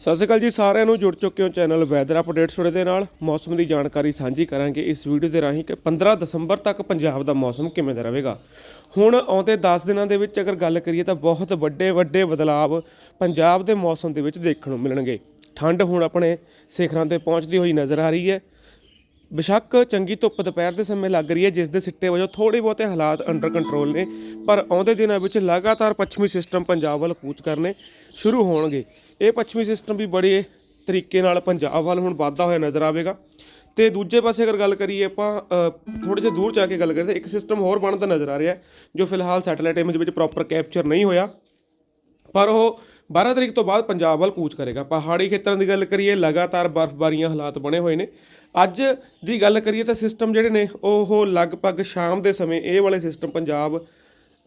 ਸਤਿ ਸ਼੍ਰੀ ਅਕਾਲ ਜੀ, ਸਾਰਿਆਂ ਨੂੰ ਜੁੜ ਚੁੱਕੇ ਹੋ ਚੈਨਲ ਵੈਦਰ ਅਪਡੇਟਸ ਤੁਹਾਡੇ ਦੇ ਨਾਲ। ਮੌਸਮ ਦੀ ਜਾਣਕਾਰੀ ਸਾਂਝੀ ਕਰਾਂਗੇ ਇਸ ਵੀਡੀਓ ਦੇ ਰਾਹੀਂ ਕਿ 15 ਦਸੰਬਰ ਤੱਕ ਪੰਜਾਬ ਦਾ ਮੌਸਮ ਕਿਵੇਂ ਦਾ ਰਹੇਗਾ। ਹੁਣ ਆਉਂਦੇ 10 ਦਿਨਾਂ ਦੇ ਵਿੱਚ ਅਗਰ ਗੱਲ ਕਰੀਏ ਤਾਂ ਬਹੁਤ ਵੱਡੇ ਵੱਡੇ ਬਦਲਾਵ ਪੰਜਾਬ ਦੇ ਮੌਸਮ ਦੇ ਵਿੱਚ ਦੇਖਣ ਨੂੰ ਮਿਲਣਗੇ। ਠੰਡ ਹੁਣ ਆਪਣੇ ਸਿਖਰਾਂ ਤੇ ਪਹੁੰਚਦੀ ਹੋਈ ਨਜ਼ਰ ਆ ਰਹੀ ਹੈ। ਬੇਸ਼ੱਕ ਚੰਗੀ ਧੁੱਪ ਦੁਪਹਿਰ ਦੇ ਸਮੇਂ ਲੱਗ ਰਹੀ ਹੈ, ਜਿਸ ਦੇ ਸਿੱਟੇ ਵਜੋਂ ਥੋੜੇ ਬਹੁਤੇ ਹਾਲਾਤ ਅੰਡਰ ਕੰਟਰੋਲ ਨੇ, ਪਰ ਆਉਂਦੇ ਦਿਨਾਂ ਵਿੱਚ ਲਗਾਤਾਰ ਪੱਛਮੀ ਸਿਸਟਮ ਪੰਜਾਬ ਵੱਲ ਕੂਚ ਕਰਨੇ ਸ਼ੁਰੂ ਹੋਣਗੇ। ਇਹ ਪੱਛਮੀ ਸਿਸਟਮ ਵੀ ਬੜੇ ਤਰੀਕੇ ਨਾਲ ਪੰਜਾਬ ਵੱਲ ਹੁਣ ਵਾਧਾ ਹੋਇਆ ਨਜ਼ਰ ਆਵੇਗਾ। ਤੇ ਦੂਜੇ ਪਾਸੇ ਅਗਰ ਗੱਲ ਕਰੀਏ ਆਪਾਂ ਥੋੜੇ ਜਿਹਾ ਦੂਰ ਜਾ ਕੇ ਗੱਲ ਕਰੀਏ ਇੱਕ ਸਿਸਟਮ ਹੋਰ ਬਣਦਾ ਨਜ਼ਰ ਆ ਰਿਹਾ ਜੋ ਫਿਲਹਾਲ ਸੈਟੇਲਾਈਟ ਇਮੇਜ ਵਿੱਚ ਪ੍ਰੋਪਰ ਕੈਪਚਰ ਨਹੀਂ ਹੋਇਆ। ਪਰ ਉਹ 12 ਤਰੀਕ ਤੋਂ ਬਾਅਦ ਪੰਜਾਬ ਵੱਲ ਕੂਚ ਕਰੇਗਾ। ਪਹਾੜੀ ਖੇਤਰਾਂ ਦੀ ਗੱਲ ਕਰੀਏ, ਲਗਾਤਾਰ ਬਰਫ਼ਬਾਰੀਆਂ ਹਾਲਾਤ ਬਣੇ ਹੋਏ ਨੇ। ਅੱਜ ਦੀ ਗੱਲ ਕਰੀਏ ਤਾਂ ਸਿਸਟਮ ਜਿਹੜੇ ਨੇ, ਉਹ ਲਗਭਗ ਸ਼ਾਮ ਦੇ ਸਮੇਂ ਇਹ ਵਾਲੇ ਸਿਸਟਮ ਪੰਜਾਬ,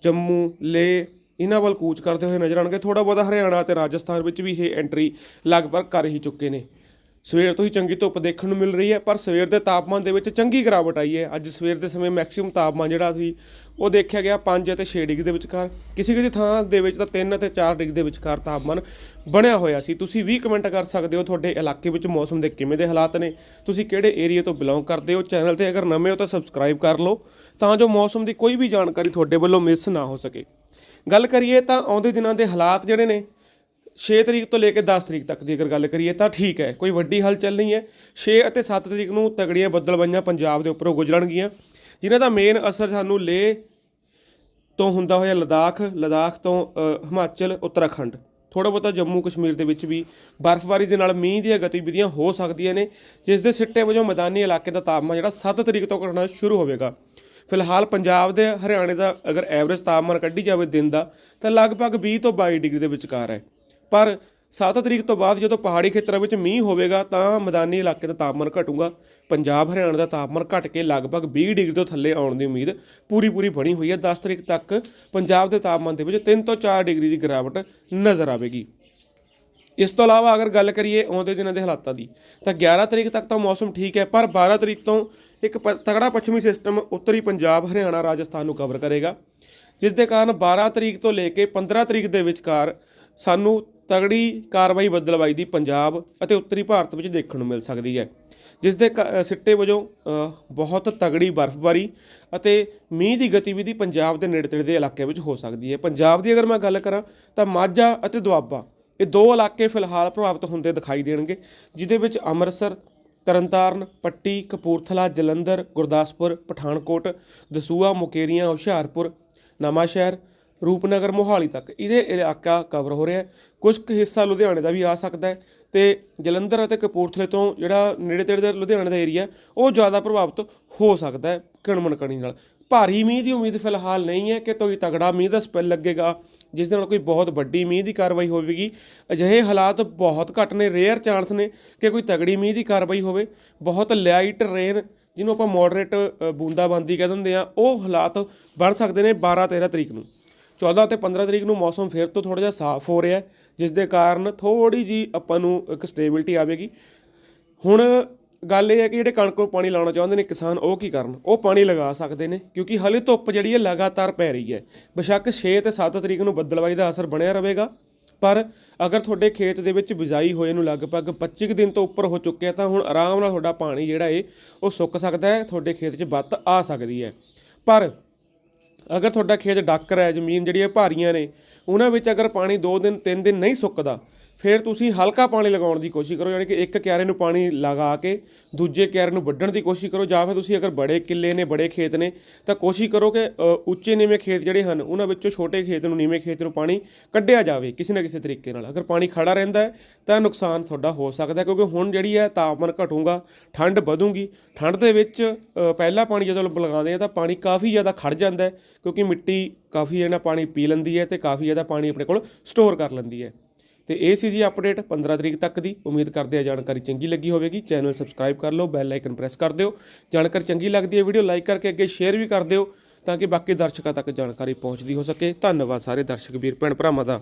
ਜੰਮੂ, ਲੇ, ਇਹਨਾਂ ਵੱਲ ਕੂਚ ਕਰਦੇ ਹੋਏ ਨਜ਼ਰ ਆਉਣਗੇ। ਥੋੜਾ ਬਹੁਤਾ ਹਰਿਆਣਾ ਤੇ ਰਾਜਸਥਾਨ ਵਿੱਚ ਵੀ ਇਹ ਐਂਟਰੀ ਲਗਭਗ ਕਰ ਹੀ ਚੁੱਕੇ ਨੇ। ਸਵੇਰ ਤੋਂ ਹੀ ਚੰਗੀ ਧੁੱਪ ਦੇਖਣ ਨੂੰ ਮਿਲ ਰਹੀ ਹੈ, ਪਰ ਸਵੇਰ ਦੇ ਤਾਪਮਾਨ ਦੇ ਵਿੱਚ ਚੰਗੀ ਗਿਰਾਵਟ ਆਈ ਹੈ। ਅੱਜ ਸਵੇਰ ਦੇ ਸਮੇਂ ਮੈਕਸਿਮਮ ਤਾਪਮਾਨ ਜਿਹੜਾ ਸੀ, ਉਹ ਦੇਖਿਆ ਗਿਆ 5 ਅਤੇ 6 ਡਿਗਰੀ ਦੇ ਵਿਚਕਾਰ। ਕਿਸੇ ਕਿਸੇ ਥਾਂ ਦੇ ਵਿੱਚ ਤਾਂ 3 ਅਤੇ 4 ਡਿਗਰੀ ਦੇ ਵਿਚਕਾਰ ਤਾਪਮਾਨ ਬਣਿਆ ਹੋਇਆ ਸੀ। ਤੁਸੀਂ ਵੀ ਕਮੈਂਟ ਕਰ ਸਕਦੇ ਹੋ ਤੁਹਾਡੇ ਇਲਾਕੇ ਵਿੱਚ ਮੌਸਮ ਦੇ ਕਿਵੇਂ ਦੇ ਹਾਲਾਤ ਨੇ। ਤੁਸੀਂ ਕਿਹੜੇ ਏਰੀਆ ਤੋਂ ਬਿਲੋਂਗ ਕਰਦੇ ਹੋ? ਚੈਨਲ ਤੇ ਅਗਰ ਨਵੇਂ ਹੋ ਤਾਂ ਸਬਸਕ੍ਰਾਈਬ ਕਰ ਲਓ, ਤਾਂ ਜੋ ਮੌਸਮ ਦੀ ਕੋਈ ਵੀ ਜਾਣਕਾਰੀ ਤੁਹਾਡੇ ਵੱਲੋਂ ਮਿਸ ਨਾ ਹੋ ਸਕੇ। ਗੱਲ ਕਰੀਏ ਤਾਂ ਆਉਂਦੇ ਦਿਨਾਂ ਦੇ ਹਾਲਾਤ ਜਿਹੜੇ ਨੇ 6 ਤਰੀਕ ਤੋਂ ਲੈ ਕੇ 10 ਤਰੀਕ ਤੱਕ ਦੀ ਅਗਰ ਗੱਲ ਕਰੀਏ ਤਾਂ ਠੀਕ ਹੈ, ਕੋਈ ਵੱਡੀ ਹਲਚਲ ਨਹੀਂ ਹੈ। 6 ਅਤੇ 7 ਤਰੀਕ ਨੂੰ ਤਗੜੀਆਂ ਬੱਦਲਬਾਈਆਂ ਪੰਜਾਬ ਦੇ ਉੱਪਰੋਂ ਗੁਜ਼ਰਨਗੀਆਂ, ਜਿਨ੍ਹਾਂ ਦਾ ਮੇਨ ਅਸਰ ਸਾਨੂੰ ਲੇ ਤੋਂ ਹੁੰਦਾ ਹੋਇਆ ਲਦਾਖ ਲਦਾਖ ਤੋਂ ਹਿਮਾਚਲ, ਉੱਤਰਾਖੰਡ। ਥੋੜਾ ਬਹੁਤਾ ਜੰਮੂ ਕਸ਼ਮੀਰ ਦੇ ਵਿੱਚ ਵੀ ਬਰਫ਼ਬਾਰੀ ਦੇ ਨਾਲ ਮੀਂਹ ਦੀਆਂ ਗਤੀਵਿਧੀਆਂ ਹੋ ਸਕਦੀਆਂ ਨੇ, ਜਿਸ ਦੇ ਸਿੱਟੇ ਵਜੋਂ ਮੈਦਾਨੀ ਇਲਾਕੇ ਦਾ ਤਾਪਮਾਨ ਜਿਹੜਾ 7 ਤਰੀਕ ਤੋਂ ਘਟਣਾ ਸ਼ੁਰੂ ਹੋਵੇਗਾ। ਫਿਲਹਾਲ ਪੰਜਾਬ ਦੇ ਹਰਿਆਣੇ ਦਾ ਅਗਰ ਐਵਰੇਜ ਤਾਪਮਾਨ ਕੱਢੀ ਜਾਵੇ ਦਿਨ ਦਾ, ਤਾਂ ਲਗਭਗ 20 ਤੋਂ 22 ਡਿਗਰੀ ਦੇ ਵਿਚਕਾਰ ਹੈ। ਪਰ 7 ਤਰੀਕ ਤੋਂ ਬਾਅਦ ਜਦੋਂ ਪਹਾੜੀ ਖੇਤਰਾਂ ਵਿੱਚ ਮੀਂਹ ਹੋਵੇਗਾ ਤਾਂ ਮੈਦਾਨੀ ਇਲਾਕੇ ਦਾ ਤਾਪਮਾਨ ਘਟੂਗਾ। ਪੰਜਾਬ, ਹਰਿਆਣਾ ਦਾ ਤਾਪਮਾਨ ਘਟ ਕੇ ਲਗਭਗ 20 ਡਿਗਰੀ ਤੋਂ ਥੱਲੇ ਆਉਣ ਦੀ ਉਮੀਦ ਪੂਰੀ ਪੂਰੀ ਬਣੀ ਹੋਈ ਹੈ। 10 ਤਰੀਕ ਤੱਕ ਪੰਜਾਬ ਦੇ ਤਾਪਮਾਨ ਦੇ ਵਿੱਚ 3 ਤੋਂ 4 ਡਿਗਰੀ ਦੀ ਗਿਰਾਵਟ ਨਜ਼ਰ ਆਵੇਗੀ। ਇਸ ਤੋਂ ਇਲਾਵਾ ਅਗਰ ਗੱਲ ਕਰੀਏ ਆਉਂਦੇ ਦਿਨਾਂ ਦੇ ਹਾਲਾਤਾਂ ਦੀ, ਤਾਂ 11 ਤਰੀਕ ਤੱਕ ਤਾਂ ਮੌਸਮ ਠੀਕ ਹੈ, ਪਰ 12 ਤਰੀਕ ਤੋਂ ਇੱਕ ਪ- ਤਗੜਾ ਪੱਛਮੀ ਸਿਸਟਮ ਉੱਤਰੀ ਪੰਜਾਬ, ਹਰਿਆਣਾ, ਰਾਜਸਥਾਨ ਨੂੰ ਕਵਰ ਕਰੇਗਾ। ਜਿਸ ਦੇ ਕਾਰਨ 12 ਤਰੀਕ ਤੋਂ ਲੈ ਕੇ 15 ਤਰੀਕ ਦੇ ਵਿਚਕਾਰ ਸਾਨੂੰ ਤਗੜੀ ਕਾਰਵਾਈ ਬੱਦਲਵਾਈ ਦੀ ਪੰਜਾਬ ਅਤੇ ਉੱਤਰੀ ਭਾਰਤ ਵਿੱਚ ਦੇਖਣ ਨੂੰ ਮਿਲ ਸਕਦੀ ਹੈ। ਜਿਸ ਦੇ ਕ- ਸਿੱਟੇ ਵਜੋਂ ਬਹੁਤ ਤਗੜੀ ਬਰਫ਼ਬਾਰੀ ਅਤੇ ਮੀਂਹ ਦੀ ਗਤੀਵਿਧੀ ਪੰਜਾਬ ਦੇ ਨੇੜੇ ਤੇੜੇ ਦੇ ਇਲਾਕਿਆਂ ਵਿੱਚ ਹੋ ਸਕਦੀ ਹੈ। ਪੰਜਾਬ ਦੀ ਅਗਰ ਮੈਂ ਗੱਲ ਕਰਾਂ ਤਾਂ ਮਾਝਾ ਅਤੇ ਦੁਆਬਾ, ਇਹ ਦੋ ਇਲਾਕੇ ਫਿਲਹਾਲ ਪ੍ਰਭਾਵਿਤ ਹੁੰਦੇ ਦਿਖਾਈ ਦੇਣਗੇ ਜਿਦੇ ਵਿੱਚ ਅੰਮ੍ਰਿਤਸਰ, ਤਰਨਤਾਰਨ, ਪੱਟੀ, ਕਪੂਰਥਲਾ, ਜਲੰਧਰ, ਗੁਰਦਾਸਪੁਰ, ਪਠਾਨਕੋਟ ਦਸੂਆ ਮੁਕੇਰੀਆਂ, ਹੁਸ਼ਿਆਰਪੁਰ, ਨਵਾਂਸ਼ਹਿਰ ਰੂਪਨਗਰ ਮੋਹਾਲੀ ਤੱਕ। ਇਹਦੇ ਇਲਾਕਾ ਕਵਰ ਹੋ ਰਿਹਾ ਹੈ। ਕੁਝ ਕੁ ਹਿੱਸਾ ਲੁਧਿਆਣੇ ਦਾ ਵੀ ਆ ਸਕਦਾ ਹੈ ਤੇ ਜਲੰਧਰ ਅਤੇ ਕਪੂਰਥਲੇ ਤੋਂ ਜਿਹੜਾ ਨੇੜੇ ਤੇੜੇ ਦਾ ਲੁਧਿਆਣੇ ਦਾ ਏਰੀਆ ਉਹ ਜ਼ਿਆਦਾ ਪ੍ਰਭਾਵਿਤ ਹੋ ਸਕਦਾ ਹੈ ਕਿਣਮਣ ਕਣੀ ਨਾਲ। ਭਾਰੀ ਮੀਂਹ ਦੀ ਉਮੀਦ ਫਿਲਹਾਲ ਨਹੀਂ ਹੈ ਕਿ ਕੋਈ ਤਗੜਾ ਮੀਂਹ ਦਾ ਸਪੈਲ ਲੱਗੇਗਾ, ਜਿਸ ਦੇ ਨਾਲ ਕੋਈ ਬਹੁਤ ਵੱਡੀ ਮੀਂਹ ਦੀ ਕਾਰਵਾਈ ਹੋਵੇਗੀ। ਅਜਿਹੇ ਹਾਲਾਤ ਬਹੁਤ ਘੱਟ ਨੇ ਰੇਅਰ ਚਾਂਸ ਨੇ ਕਿ ਕੋਈ ਤਗੜੀ ਮੀਂਹ ਦੀ ਕਾਰਵਾਈ ਹੋਵੇ। ਬਹੁਤ ਲਾਈਟ ਰੇਨ ਜਿਹਨੂੰ ਆਪਾਂ ਮੋਡਰੇਟ ਬੂੰਦਾਬਾਂਦੀ ਕਹਿ ਦਿੰਦੇ ਆ, ਉਹ ਹਾਲਾਤ ਬਣ ਸਕਦੇ ਨੇ 12 13 ਤਰੀਕ ਨੂੰ। 14 ਤੇ 15 ਤਰੀਕ ਨੂੰ ਮੌਸਮ ਫਿਰ ਤੋਂ ਥੋੜਾ ਜਿਹਾ ਸਾਫ਼ ਹੋ ਰਿਹਾ ਹੈ, ਜਿਸ ਦੇ ਕਾਰਨ ਥੋੜੀ ਜੀ ਆਪਾਂ ਨੂੰ ਇੱਕ ਸਟੇਬਿਲਟੀ ਆਵੇਗੀ। ਹੁਣ ਗੱਲ ਇਹ ਹੈ ਕਿ ਜਿਹੜੇ ਕਣਕ ਨੂੰ ਪਾਣੀ ਲਾਉਣਾ ਚਾਹੁੰਦੇ ਨੇ ਕਿਸਾਨ ਉਹ ਕੀ ਕਰਨ? ਉਹ ਪਾਣੀ ਲਗਾ ਸਕਦੇ ਨੇ ਕਿਉਂਕਿ ਹਲੇ ਧੁੱਪ ਜਿਹੜੀ ਹੈ ਲਗਾਤਾਰ ਪੈ ਰਹੀ ਹੈ। ਬੇਸ਼ੱਕ 6 ਤੇ 7 ਤਰੀਕ ਨੂੰ ਬੱਦਲਵਾਈ ਦਾ ਅਸਰ ਬਣਿਆ ਰਹੇਗਾ ਪਰ ਅਗਰ ਤੁਹਾਡੇ ਖੇਤ ਦੇ ਵਿੱਚ ਬਿਜਾਈ ਹੋਏ ਨੂੰ ਲਗਭਗ 25 ਕੁ ਦਿਨ ਤੋਂ ਉੱਪਰ ਹੋ ਚੁੱਕਿਆ ਤਾਂ ਹੁਣ ਆਰਾਮ ਨਾਲ ਤੁਹਾਡਾ ਪਾਣੀ ਜਿਹੜਾ ਏ ਉਹ ਸੁੱਕ ਸਕਦਾ ਹੈ ਤੁਹਾਡੇ ਖੇਤ 'ਚ ਬੱਤ ਆ ਸਕਦੀ ਹੈ। ਪਰ ਅਗਰ ਤੁਹਾਡਾ ਖੇਤ ਡਾਕਰ ਹੈ, ਜ਼ਮੀਨ ਜਿਹੜੀ ਹੈ ਭਾਰੀਆਂ ਨੇ, ਉਹਨਾਂ ਵਿੱਚ ਅਗਰ ਪਾਣੀ 2 ਦਿਨ 3 ਦਿਨ ਨਹੀਂ ਸੁੱਕਦਾ ਫਿਰ ਤੁਸੀਂ ਹਲਕਾ ਪਾਣੀ ਲਗਾਉਣ ਦੀ ਕੋਸ਼ਿਸ਼ ਕਰੋ ਯਾਨੀ ਕਿ ਇੱਕ ਕਿਆਰੇ ਨੂੰ ਪਾਣੀ ਲਗਾ ਕੇ ਦੂਜੇ ਕਿਆਰੇ ਨੂੰ ਵੱਢਣ ਦੀ ਕੋਸ਼ਿਸ਼ ਕਰੋ ਜਾਂ ਫਿਰ ਤੁਸੀਂ ਅਗਰ ਬੜੇ ਕਿੱਲੇ ਨੇ ਬੜੇ ਖੇਤ ਨੇ ਤਾਂ ਕੋਸ਼ਿਸ਼ ਕਰੋ ਕਿ ਉੱਚੇ ਨੀਵੇਂ ਖੇਤ ਜਿਹੜੇ ਹਨ ਉਹਨਾਂ ਵਿੱਚੋਂ ਛੋਟੇ ਖੇਤ ਨੂੰ ਨੀਵੇਂ ਖੇਤ ਨੂੰ ਪਾਣੀ ਕੱਢਿਆ ਜਾਵੇ ਕਿਸੇ ਨਾ ਕਿਸੇ ਤਰੀਕੇ ਨਾਲ। ਅਗਰ ਪਾਣੀ ਖੜਾ ਰਹਿੰਦਾ ਹੈ ਤਾਂ ਨੁਕਸਾਨ ਤੁਹਾਡਾ ਹੋ ਸਕਦਾ ਕਿਉਂਕਿ ਹੁਣ ਜਿਹੜੀ ਹੈ ਤਾਪਮਾਨ ਘਟੂਗਾ ਠੰਡ ਵਧੂਗੀ। ਠੰਡ ਦੇ ਵਿੱਚ ਅ, ਪਹਿਲਾ ਪਾਣੀ ਜਦੋਂ ਲਗਾਉਂਦੇ ਆ ਤਾਂ ਪਾਣੀ ਕਾਫੀ ਜ਼ਿਆਦਾ ਖੜ ਜਾਂਦਾ ਹੈ ਕਿਉਂਕਿ ਮਿੱਟੀ ਕਾਫੀ ਜਿਹੜਾ ਪਾਣੀ ਪੀ ਲੈਂਦੀ ਹੈ ਤੇ ਕਾਫੀ ਜ਼ਿਆਦਾ ਪਾਣੀ ਆਪਣੇ ਕੋਲ ਸਟੋਰ ਕਰ ਲੈਂਦੀ ਹੈ। ਤੇ ਇਹ ਸੀ ਜੀ ਅਪਡੇਟ 15 ਤਰੀਕ ਤੱਕ ਦੀ। ਉਮੀਦ ਕਰਦੇ ਆ ਜਾਣਕਾਰੀ ਚੰਗੀ ਲੱਗੀ ਹੋਵੇਗੀ। ਚੈਨਲ ਸਬਸਕ੍ਰਾਈਬ ਕਰ ਲਓ, ਬੈਲ ਆਈਕਨ ਪ੍ਰੈਸ ਕਰ ਦਿਓ। ਜਾਣਕਾਰੀ ਚੰਗੀ ਲੱਗਦੀ ਹੈ ਵੀਡੀਓ ਲਾਈਕ ਕਰਕੇ ਅੱਗੇ ਸ਼ੇਅਰ ਵੀ ਕਰ ਦਿਓ ਤਾਂ ਕਿ ਬਾਕੀ ਦਰਸ਼ਕਾਂ ਤੱਕ ਜਾਣਕਾਰੀ ਪਹੁੰਚਦੀ ਹੋ ਸਕੇ। ਧੰਨਵਾਦ ਸਾਰੇ ਦਰਸ਼ਕ, ਵੀਰ, ਭੈਣ ਭਰਾਵਾਂ ਦਾ।